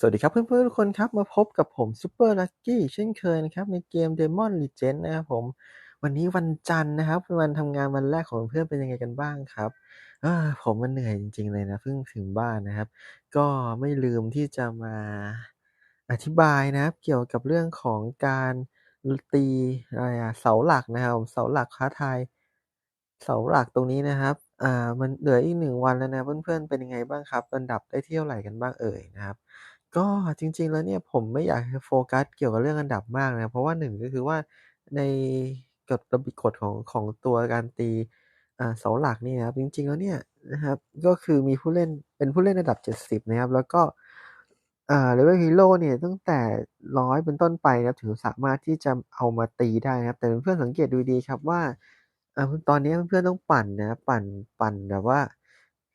สวัสดีครับเพื่อนๆทุกคนครับ มาพบกับผมซูเปอร์ลักกี้เช่นเคยนะครับ ในเกม Demon Legend นะครับผม วันนี้วันจันทร์นะครับเป็นวันทำงานวันแรกของเพื่อนเป็นยังไงกันบ้างครับอผมมันเหนื่อยจริง ๆ เลยนะเพิ่งถึงบ้านนะครับ ก็ไม่ลืมที่จะมาอธิบายนะครับ เกี่ยวกับเรื่องของการตีอะไรอะเสาหลักนะครับเสาหลักท้าทายเสาหลักตรงนี้นะครับอ่ามันเหลืออีกหนึ่งวันแล้วนะเพื่อนๆเป็นยังไงบ้างครับอันดับได้เที่เท่าไรกันบ้างเอ่ยนะครับ ก็จริง ๆ แล้วเนี่ย ผมไม่อยากโฟกัสเกี่ยวกับเรื่องอันดับมากนะ เพราะว่า 1 ก็คือว่า ในกฎระเบียบ กฎของ ของตัวการตี อ่า เสาหลักนี่นะครับ จริง ๆ แล้วเนี่ยนะครับ ก็คือมีผู้เล่น เป็นผู้เล่นระดับ 70 นะครับ แล้วก็ อ่า Level Hero เนี่ย ตั้งแต่ 100 เป็นต้นไปนะครับ ถึงสามารถที่จะเอามาตีได้นะครับ แต่เพื่อน ๆ สังเกตดูดีครับว่า อ่า ตอนนี้เพื่อน ๆ ต้องปั่นนะครับ ปั่น ปั่นแบบว่า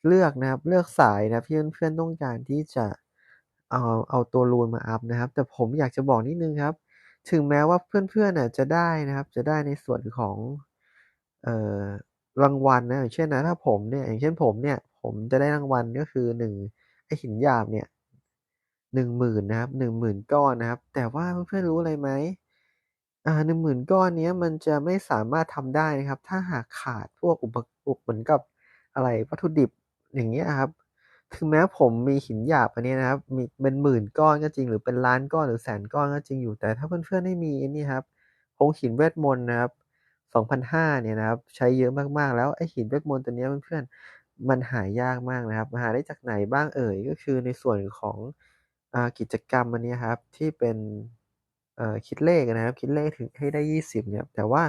เลือกนะครับ เลือกสายนะครับที่เพื่อน ๆ ต้องการที่จะ เอาเอาตัวรูนมาอัปนะครับ แต่ผมอยากจะบอกนิดนึงครับ ถึงแม้ว่าเพื่อนๆน่ะจะได้นะครับ จะได้ในส่วนของเอ่อรางวัลนะอย่างเช่นนะถ้าผมเนี่ยอย่างเช่นผมเนี่ย ผมจะได้รางวัลก็คือ1ไอหินหยาบเนี่ย10,000นนะครับ10,000ก้อนนะครับ แต่ว่าเพื่อนๆรู้อะไรไหมอ่า10,000ก้อนเนี้ยมันจะไม่สามารถทำได้นะครับ ถ้าหากขาดพวกอุปอุปเหมือนกับอะไรวัตถุดิบอย่างเงี้ยครับ ถึงแม้ผมมีหินหยาบอันนี้นะครับ มีเป็นหมื่นก้อนก็จริง หรือเป็นล้านก้อนหรือแสนก้อนก็จริงอยู่ แต่ถ้าเพื่อนๆไม่มีนี่ครับพงหินเวทมนต์นะครับ2,500เนี่ยนะครับ ใช้เยอะมากๆ แล้วไอหินเวทมนต์ตัวเนี้ยเพื่อนๆมันหายากมากนะครับ หาได้จากไหนบ้างเอ่ย ก็คือในส่วนของอกิจกรรมอันนี้ครับ ที่เป็นคิดเลขนะครับ คิดเลขถึงให้ได้ 20 เนี่ย แต่ว่า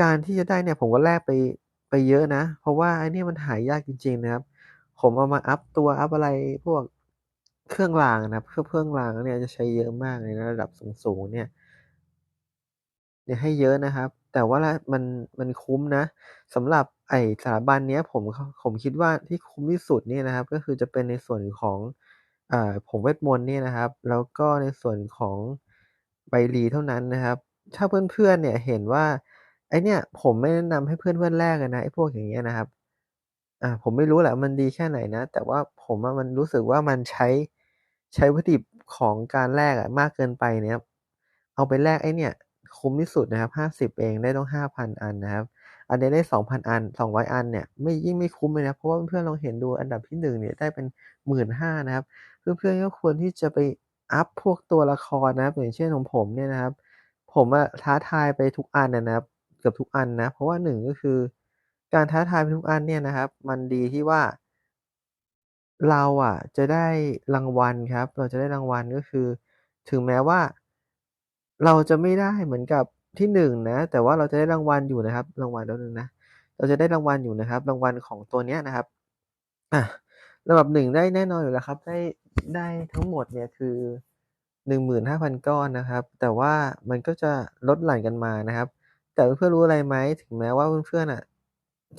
การที่จะได้เนี่ยผมก็แลกไปไปเยอะนะ เพราะว่าไอ้เนี่ยมันหายากจริง ๆ นะครับ ผมเอามาอัปตัวอัปอะไรพวกเครื่องรางนะเครื่องเครื่องรางเนี่ยจะใช้เยอะมากเลยนะระดับสูงๆเนี่ยเนี่ยให้เยอะนะครับ แต่ว่ามันมันคุ้มนะสำหรับไอสถาบันเนี้ยผมผมคิดว่าที่คุ้มที่สุดเนี่ยนะครับ ก็คือจะเป็นในส่วนของอ่าผงเวทมนต์เนี่ยนะครับ แล้วก็ในส่วนของใบรีเท่านั้นนะครับ ถ้าเพื่อนๆเนี่ยเห็นว่าไอเนี่ยผมไม่แนะนำให้เพื่อนๆแลกอะนะไอพวกอย่างเงี้ยนะครับ อ่าผมไม่รู้แหละมันดีแค่ไหนนะ แต่ว่าผมอะมันรู้สึกว่ามันใช้ใช้วัตถุดิบของการแลกอะมากเกินไปเนี่ยเอาไปแลกไอ้เนี่ยคุ้มที่สุดนะครับ50เองได้ต้อง5,000อันนะครับ อันนี้ได้2,000อัน200อันเนี่ยไม่ยิ่งไม่คุ้มเลยนะ เพราะว่าเพื่อนลองเห็นดูอันดับที่1เนี่ยได้เป็น15,000นะครับ เพื่อนๆก็ควรที่จะไปอัปพวกตัวละครนะครับอย่างเช่นของผมเนี่ยนะครับ ผมอะท้าทายไปทุกอันนะครับ เกือบทุกอันนะ เพราะว่า1ก็คือ การท้าทายทุกอันเนี่ยนะครับ มันดีที่ว่า เราอะจะได้รางวัลครับ เราจะได้รางวัลก็คือ ถึงแม้ว่า เราจะไม่ได้เหมือนกับที่1นะ แต่ว่าเราจะได้รางวัลอยู่นะครับ รางวัลแป๊บหนึ่งนะ เราจะได้รางวัลอยู่นะครับ รางวัลของตัวเนี้ยนะครับอาลำดับ1ได้แน่นอนอยู่แล้วครับ ได้ได้ทั้งหมดเนี่ยคือ15,000 ก้อนนะครับ แต่ว่ามันก็จะลดหลั่นกันมานะครับ แต่เพื่อนๆรู้อะไรไหมถึงแม้ว่าเพื่อนๆอะ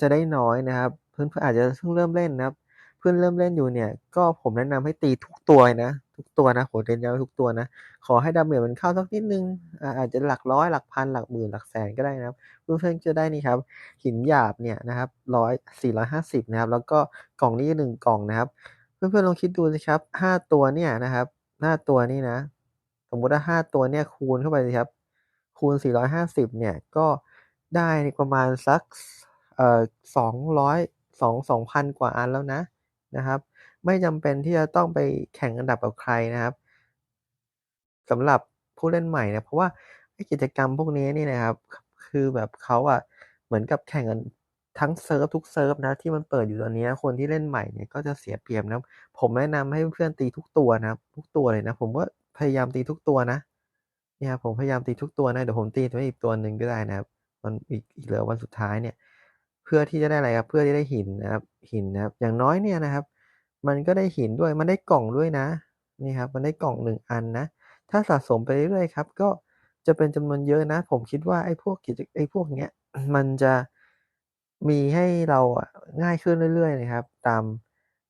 จะได้น้อยนะครับ เพื่อนๆอาจจะเพิ่งเริ่มเล่นนะครับ เพื่อนเริ่มเล่นอยู่เนี่ย ก็ผมแนะนำให้ตีทุกตัวนะ ทุกตัวนะผมเน้นย้ำทุกตัวนะ ขอให้ดาเมจมันเข้าสักนิดนึง อาจจะหลักร้อยหลักพันหลักหมื่นหลักแสนก็ได้นะครับ เพื่อนๆจะได้นี่ครับ หินหยาบเนี่ยนะครับร้อย450นะครับ แล้วก็กล่องนี้หนึ่งกล่องนะครับ เพื่อนๆลองคิดดูสิครับห้าตัวเนี่ยนะครับห้าตัวนี่นะ สมมุติว่าห้าตัวเนี่ยคูณเข้าไปสิครับ คูณ450เนี่ยก็ได้ประมาณสัก เอ่อ200 2 2,000กว่าอันแล้วนะนะครับ ไม่จำเป็นที่จะต้องไปแข่งอันดับกับใครนะครับสำหรับผู้เล่นใหม่นี่ยเพราะว่ากิจกรรมพวกนี้นี่นะครับ คือแบบเขาอะเหมือนกับแข่งกันทั้งเซิร์ฟทุกเซิร์ฟนะที่มันเปิดอยู่ตอนนี้คนที่เล่นใหม่เนี่ยก็จะเสียเปรียบนะผมแนะนำให้เพื่อนตีทุกตัวนะทุกตัวเลยนะ ผมก็พยายามตีทุกตัวนะเนี่ยครับผมพยายามตีทุกตัวนะเดี๋ยวผมตีไว้อีกตัวหนึ่งก็ได้นะครับวันอีกเหลือวันสุดท้ายเนี่ย เพื่อที่จะได้อะไรครับ เพื่อที่ได้หินนะครับหินนะครับ อย่างน้อยเนี่ยนะครับ มันก็ได้หินด้วยมันได้กล่องด้วยนะนี่ครับ มันได้กล่อง1อันนะ ถ้าสะสมไปเรื่อยๆครับ ก็จะเป็นจำนวนเยอะนะ ผมคิดว่าไอ้พวกกิจไอ้พวกเนี้ยมันจะมีให้เราง่ายขึ้นเรื่อยๆนะครับ ตาม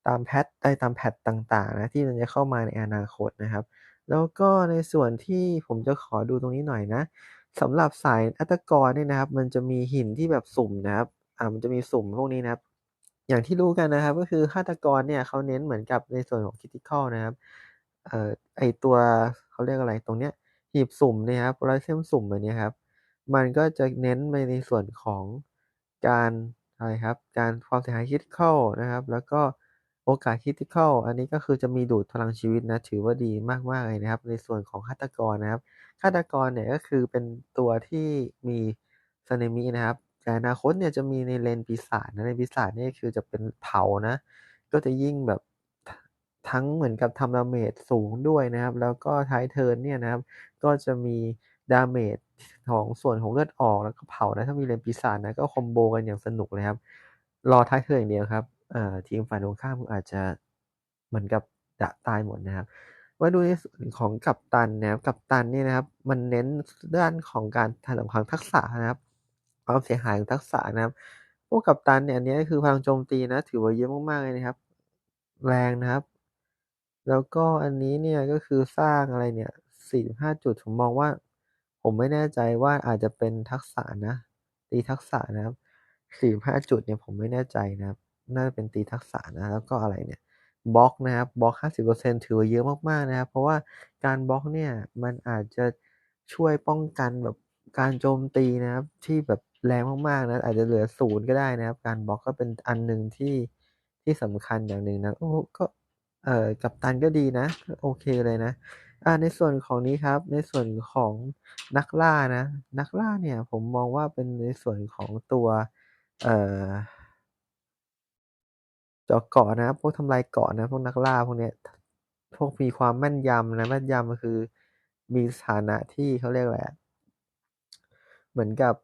ตามแพตไอ้ตามแพตต่างๆนะที่มันจะเข้ามาในอนาคตนะครับ แล้วก็ในส่วนที่ผมจะขอดูตรงนี้หน่อยนะสำหรับสายฆาตกรเนี่ยนะครับ มันจะมีหินที่แบบสุ่มนะครับ อ่ามันจะมีสุ่มพวกนี้นะครับ อย่างที่รู้กันนะครับ ก็คือฆาตกรเนี่ยเขาเน้นเหมือนกับในส่วนของ Critical นะครับเอ่อไอตัวเขาเรียกอะไรตรงเนี้ยหีบสุ่มนี่ครับไอเทมสุ่มอันเนี้ยครับมันก็จะเน้นไปในส่วนของการอะไรครับ การความเสียหาย Critical นะครับ แล้วก็โอกาส Critical อันนี้ก็คือจะมีดูดพลังชีวิตนะ ถือว่าดีมากๆเลยนะครับ ในส่วนของฆาตกรนะครับฆาตกรเนี่ยก็คือเป็นตัวที่มีสนามินะครับ แต่อนาคตเนี่ยจะมีในเลนปีศาจนะเลนปีศาจนี่คือจะเป็นเผานะ ก็จะยิ่งแบบทั้งเหมือนกับทำ damage สูงด้วยนะครับ แล้วก็ท้ายเทิร์นเนี่ยนะครับ ก็จะมี damage ของส่วนของเลือดออกแล้วก็เผานะถ้ามีเลนปีศาจนะก็คอมโบกันอย่างสนุกเลยครับ รอท้ายเทิร์นอย่างเดียวครับทีมฝ่ายตรงข้ามอาจจะเหมือนกับดะตายหมดนะครับมาดูในส่วนของกัปตันนะครับกัปตันเนี่ยนะครับ มันเน้นด้านของการถนอมความทักษะนะครับ ความเสียหายของทักษะนะครับพวกกัปตันเนี่ยอันนี้คือพลังโจมตีนะ ถือว่าเยอะมากๆเลยนะครับ แรงนะครับ แล้วก็อันนี้เนี่ยก็คือสร้างอะไรเนี่ย45 จุดผมมองว่า ผมไม่แน่ใจว่าอาจจะเป็นทักษะนะ ตีทักษะนะครับ45 จุดเนี่ยผมไม่แน่ใจนะครับ น่าจะเป็นตีทักษะนะ แล้วก็อะไรเนี่ยบล็อกนะครับบล็อก 50%ถือว่าเยอะมากๆนะครับ เพราะว่าการบล็อกเนี่ยมันอาจจะช่วยป้องกันแบบ การโจมตีนะครับ ที่แบบแรงมากๆนะอาจจะเหลือศูนย์ก็ได้นะครับ การบล็อกก็เป็นอันหนึ่งที่ที่สำคัญอย่างหนึ่งนะโอ้ก็เอ่อกัปตันก็ดีนะโอเคเลยนะอ่าในส่วนของนี้ครับ ในส่วนของนักล่านะ นักล่าเนี่ย ผมมองว่าเป็นในส่วนของตัวเอ่อจาะเกาะนะพวกทำลายเกาะนะพวกนักล่าพวกเนี้ยพวกมีความแม่นยำนะแม่นยำก็คือมีสถานะที่เขาเรียกอะไรอะ เหมือนกับ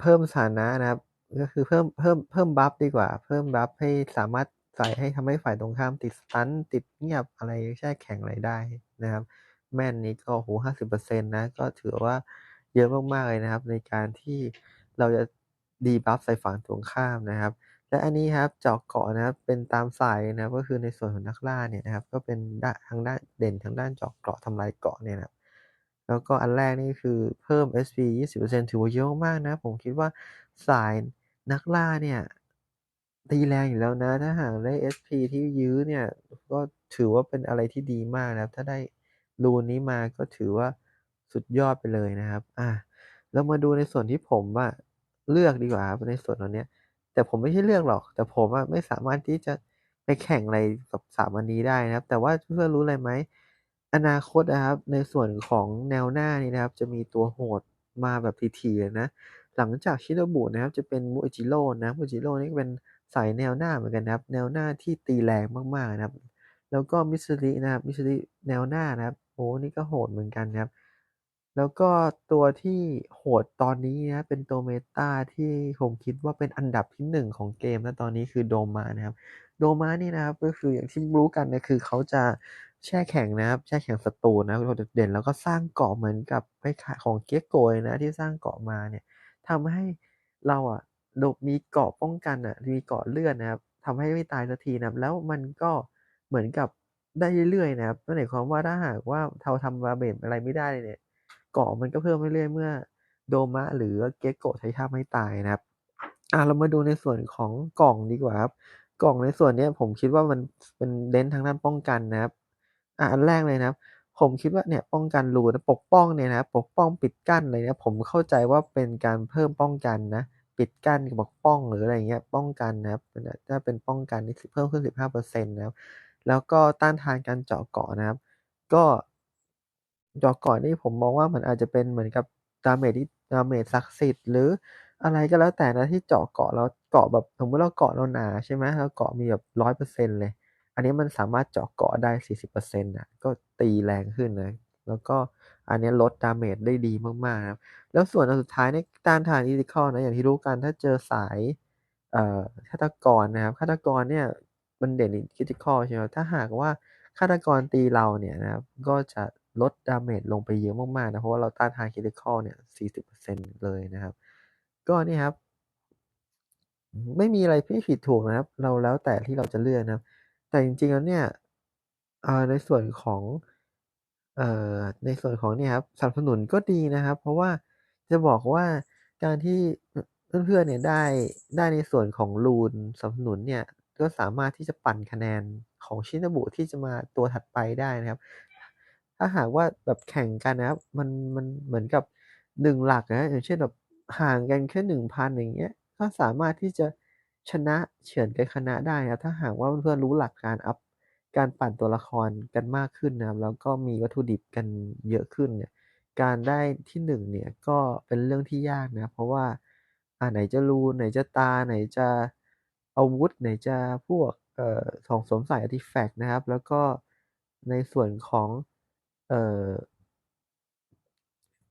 เพิ่มสถานะนะครับ ก็คือเพิ่มเพิ่มเพิ่มบัฟดีกว่า เพิ่มบัฟให้สามารถใส่ให้ทำให้ฝ่ายตรงข้ามติดสตันติดเงียบอะไรแช่แข็งอะไรได้นะครับ แม่นนี้ก็โอ้โฮ50%นต์นะ ก็ถือว่าเยอะมากๆเลยนะครับ ในการที่เราจะดีบัฟใส่ฝั่งตรงข้ามนะครับ และอันนี้ครับเจาะเกาะนะครับเป็นตามสายนะครับก็คือในส่วนของนักล่าเนี่ยนะครับ ก็เป็นด้านทางด้านเด่นทางด้านเจาะเกาะทำลายเกาะเนี่ยนะครับ แล้วก็อันแรกนี่คือเพิ่ม SP 20%ถือว่าเยอะมากนะ ผมคิดว่าสายนักล่าเนี่ยตีแรงอยู่แล้วนะ ถ้าหากได้ SP ที่ยื้อเนี่ย ก็ถือว่าเป็นอะไรที่ดีมากนะครับ ถ้าได้รูนนี้มาก็ถือว่าสุดยอดไปเลยนะครับอาเรามาดูในส่วนที่ผมอะเลือกดีกว่าครับในส่วนตรงเนี้ยแต่ผมไม่ใช่เลือกหรอก แต่ผมอะไม่สามารถที่จะไปแข่งอะไรกับ3อันนี้ได้นะครับ แต่ว่าเพื่อนรู้อะไรไหม อนาคตอะครับ ในส่วนของแนวหน้านี่นะครับ จะมีตัวโหดมาแบบถี่ๆเลยนะ หลังจากชิโนบุนะครับ จะเป็นมูจิโร่นะมูจิโร่นี่เป็นสายแนวหน้าเหมือนกันนะครับ แนวหน้าที่ตีแรงมากๆนะครับ แล้วก็มิสซิรินะครับมิสซิริแนวหน้านะครับโอ้นี่ก็โหดเหมือนกันครับ แล้วก็ตัวที่โหดตอนนี้นะเป็นตัวเมตาที่ผมคิดว่าเป็นอันดับที่หนึ่งของเกมณตอนนี้คือโดมานะครับ โดมานี่นะครับก็คืออย่างที่รู้กันนะคือเขาจะ แช่แข็งนะครับแช่แข็งศัตรูนะโดดเด่นแล้วก็สร้างเกาะเหมือนกับคล้ายของเกียโกยนะที่สร้างเกาะมาเนี่ยทำให้เราอะโดมีเกาะป้องกันอะมีเกาะเลือดนะครับทำให้ไม่ตายสักทีนะแล้วมันก็เหมือนกับได้เรื่อยๆนะครับนั่นหมายความว่าถ้าหากว่าเราทำดาเมจอะไรไม่ได้เนี่ยเกาะมันก็เพิ่มเรื่อยๆเมื่อโดมะหรือเก๊กโกะใช้ท่าไม่ตายนะครับอะเรามาดูในส่วนของกล่องดีกว่าครับกล่องในส่วนเนี้ยผมคิดว่ามันเป็นเน้นทางด้านป้องกันนะครับ อะอันแรกเลยนะครับ ผมคิดว่าเนี่ยป้องกันรูนะปกป้องเนี่ยนะปกป้องปิดกั้นอะไรเนี่ยผมเข้าใจว่าเป็นการเพิ่มป้องกันนะปิดกั้นปกป้องหรืออะไรเงี้ยป้องกันนะครับถ้าเป็นป้องกันนี่เพิ่มขึ้น 15%นะครับแล้วก็ต้านทานการเจาะเกาะนะครับ ก็เจาะเกาะนี่ผมมองว่ามันอาจจะเป็นเหมือนกับดาเมจที่ดาเมจศักดิ์สิทธิ์หรืออะไรก็แล้วแต่นะที่เจาะเกาะแล้วเกาะแบบสมมติเราเกาะเราหนาใช่ไหมแล้วเกาะมีแบบ100%เลย อันนี้มันสามารถเจาะเกาะได้ 40%น่ะก็ตีแรงขึ้นนะ แล้วก็อันนี้ลดดาเมจได้ดีมากๆนะครับแล้วส่วนอันสุดท้ายในต้านทาน Critical นะอย่างที่รู้กันถ้าเจอสายเอ่อฆาตกรนะครับฆาตกรเนี่ยมันเด่น Critical ใช่ไหมถ้าหากว่าฆาตกรตีเราเนี่ยนะครับก็จะลดดาเมจลงไปเยอะมากๆนะเพราะว่าเราต้านทาน Critical เนี่ย 40%เลยนะครับ ก็นี่ครับ ไม่มีอะไรที่ผิดถูกนะครับ เราแล้วแต่ที่เราจะเลือกนะครับ แต่จริงๆแล้วเนี่ยในส่วนของอในส่วนของเนี่ยครับสนับสนุนก็ดีนะครับ เพราะว่าจะบอกว่าการที่เพื่อนๆเนี่ยได้ได้ในส่วนของรูนสนับสนุนเนี่ยก็สามารถที่จะปั่นคะแนนของชินบุที่จะมาตัวถัดไปได้นะครับ ถ้าหากว่าแบบแข่งกันนะครับ มันมันเหมือนกับ1หลักนะอย่างเช่นแบบห่างกันแค่1,000อย่างเงี้ยก็สามารถที่จะ ชนะเฉือนกันชนะได้นะถ้าหากว่าเพื่อนๆรู้หลักการอัปการปั่นตัวละครกันมากขึ้นนะแล้วก็มีวัตถุดิบกันเยอะขึ้นเนี่ยการได้ที่1เนี่ยก็เป็นเรื่องที่ยากนะ เพราะว่าอ่าไหนจะรูไหนจะตาไหนจะอาวุธไหนจะพวกเอ่อของสมใส่อาร์ติแฟกต์นะครับ แล้วก็ในส่วนของเอ่อ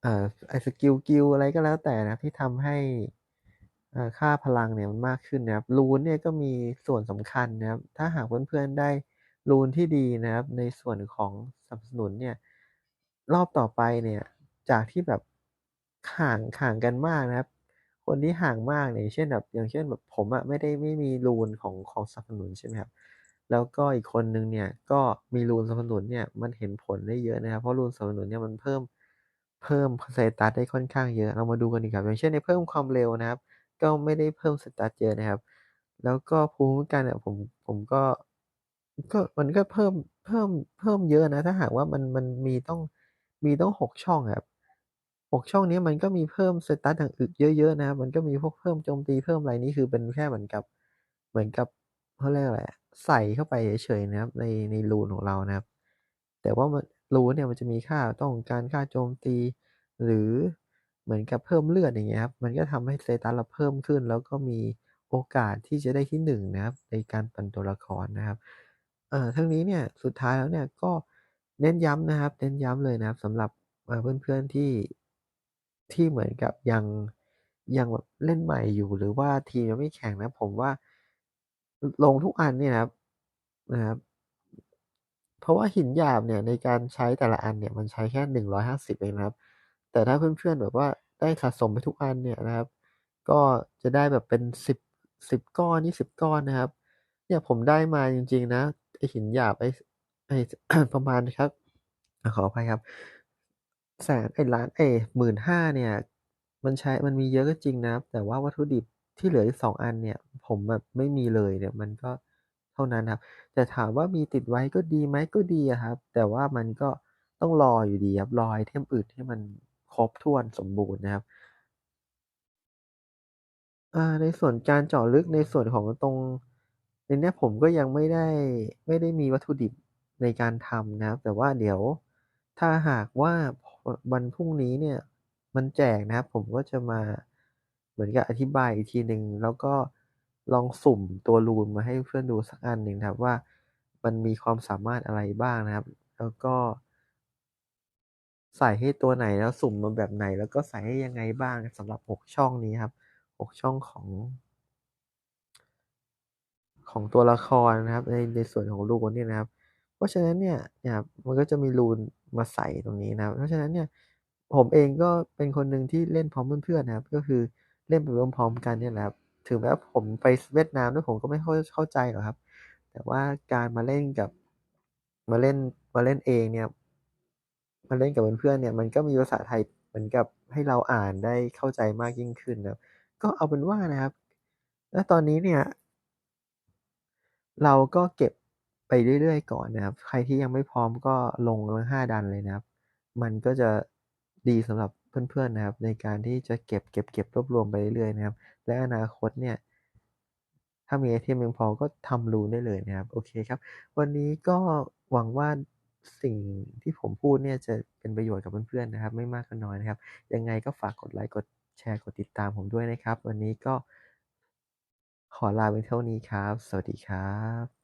เอ่อไอสกิลกิลอะไรก็แล้วแต่นะที่ทำให้ ค่าพลังเนี่ยมันมากขึ้นนะครับรูนเนี่ยก็มีส่วนสำคัญนะครับ ถ้าหากเพื่อนๆได้รูนที่ดีนะครับ ในส่วนของสนับสนุนเนี่ย รอบต่อไปเนี่ย จากที่แบบห่างห่างกันมากนะครับ คนที่ห่างมากเนี่ยเช่นแบบอย่างเช่นแบบผมอะไม่ได้ไม่มีรูนของของสนับสนุนใช่ไหมครับแล้วก็อีกคนหนึ่งเนี่ยก็มีรูนสนับสนุนเนี่ยมันเห็นผลได้เยอะนะครับ เพราะรูนสนับสนุนเนี่ยมันเพิ่มเพิ่มสเตตัสได้ค่อนข้างเยอะ เรามาดูกันดีกว่าอย่างเช่นในเพิ่มความเร็วนะครับ ก็ไม่ได้เพิ่มสเตตัสเยอะนะครับ แล้วก็ภูมิคุ้มกันเนี่ยผมผมก็ก็มันก็เพิ่มเพิ่มเพิ่มเยอะนะ ถ้าหากว่ามันมันมีต้องมีต้อง6ช่องครับ6ช่องนี้มันก็มีเพิ่มสตตัสอย่างอื่นเยอะๆนะครับมันก็มีพวกเพิ่มโจมตีเพิ่มอะไรนี่คือเป็นแค่เหมือนกับเหมือนกับเขาเรียกอะไรใส่เข้าไปเฉยๆนะครับ ในใน rune ของเรานะครับ แต่ว่ามันรูเนี่ยมันจะมีค่าต้องการค่าโจมตี หรือ เหมือนกับเพิ่มเลือดอย่างเงี้ยครับ มันก็ทำให้สเตตัสเราเพิ่มขึ้น แล้วก็มีโอกาสที่จะได้ที่1นนะครับในการปั่นตัวละครนะครับเอ่อทั้งนี้เนี่ยสุดท้ายแล้วเนี่ยก็เน้นย้ำนะครับเน้นย้ำเลยนะครับสำหรับเอ่อเพื่อนๆที่ที่เหมือนกับยังยังแบบเล่นใหม่อยู่หรือว่าทีมยังไม่แข็งนะผมว่าลงทุกอันเนี่ยนะครับนะครับเพราะว่าหินหยาบเนี่ยในการใช้แต่ละอันเนี่ยมันใช้แค่ 150เองนะครับ แต่ถ้าเพื่อนๆแบบว่าได้สะสมไปทุกอันเนี่ยนะครับ ก็จะได้แบบเป็น 10 10 ก้อน 20 ก้อนนะครับ เนี่ยผมได้มาจริง ๆ นะไอหินหยาบไอไอประมาณครับขออภัยครับแสนไอล้านเอ๊15,000เนี่ย มันใช้มันมีเยอะก็จริงนะครับแต่ว่าวัตถุดิบที่เหลืออีก2อันเนี่ย ผมแบบไม่มีเลยเนี่ยมันก็เท่านั้นครับ แต่ถามว่ามีติดไว้ก็ดีไหมก็ดีครับ แต่ว่ามันก็ต้องรออยู่ดีครับรอไอเทมอื่นที่มัน ครบถ้วนสมบูรณ์นะครับในส่วนการเจาะลึกในส่วนของตรงในนี้ผมก็ยังไม่ได้ไม่ได้มีวัตถุดิบในการทำนะครับ แต่ว่าเดี๋ยวถ้าหากว่าวันพรุ่งนี้เนี่ยมันแจกนะครับ ผมก็จะมาเหมือนกับอธิบายอีกทีหนึ่งแล้วก็ลองสุ่มตัวรูนมาให้เพื่อนดูสักอันหนึ่งครับว่ามันมีความสามารถอะไรบ้างนะครับ แล้วก็ ใส่ให้ตัวไหนแล้วสุ่มมาแบบไหน แล้วก็ใส่ให้ยังไงบ้างสำหรับ 6 ช่องนี้ครับ 6 ช่องของ ของตัวละครนะครับ ในในส่วนของรูนนี่นะครับ เพราะฉะนั้นเนี่ยเนี่ยครับมันก็จะมีรูนมาใส่ตรงนี้นะครับ เพราะฉะนั้นเนี่ยผมเองก็เป็นคนหนึ่งที่เล่นพร้อมเพื่อนๆนะครับ ก็คือเล่นไปพร้อมๆกันเนี่ยแหละครับถึงแม้ผมไปเวียดนามด้วยผมก็ไม่เข้าใจหรอกครับ แต่ว่าการมาเล่นกับมาเล่นมาเล่นเองเนี่ย มาเล่นกับเพื่อนๆเนี่ย มันก็มีภาษาไทยเหมือนกับให้เราอ่านได้เข้าใจมากยิ่งขึ้นนะก็เอาเป็นว่านะครับณตอนนี้เนี่ย เราก็เก็บไปเรื่อยๆก่อนนะครับ ใครที่ยังไม่พร้อมก็ลงทั้ง5ดันเลยนะครับ มันก็จะดีสำหรับเพื่อนๆนะครับ ในการที่จะเก็บเก็บเก็บรวบรวมไปเรื่อยๆนะครับ และอนาคตเนี่ย ถ้ามีไอเทมเพียงพอก็ทำรูนได้เลยนะครับ โอเคครับ วันนี้ก็หวังว่า สิ่งที่ผมพูดเนี่ยจะเป็นประโยชน์กับเพื่อนๆนะครับ ไม่มากก็น้อยนะครับ ยังไงก็ฝากกดไลค์กดแชร์กดติดตามผมด้วยนะครับ วันนี้ก็ขอลาไปเท่านี้ครับ สวัสดีครับ